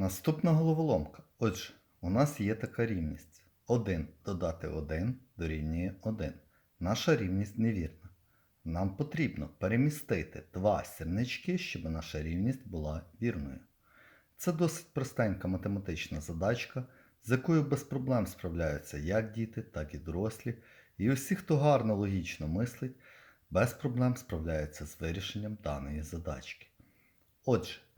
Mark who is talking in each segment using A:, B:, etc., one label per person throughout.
A: Наступна головоломка. Отже, у нас є така рівність. 1 додати 1 дорівнює 1. Наша рівність невірна. Нам потрібно перемістити два сірнички, щоб наша рівність була вірною. Це досить простенька математична задачка, з якою без проблем справляються як діти, так і дорослі. І усі, хто гарно логічно мислить, без проблем справляються з вирішенням даної задачки. Отже,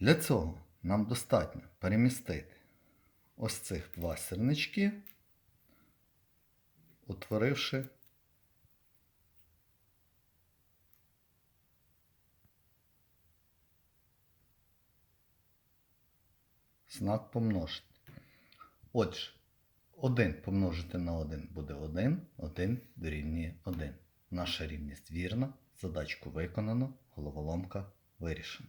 A: Для цього нам достатньо перемістити ось цих два сірнички, утворивши знак помножити. Отже, 1 помножити на 1 буде 1, 1 дорівнює 1. Наша рівність вірна, задачку виконано, головоломка вирішена.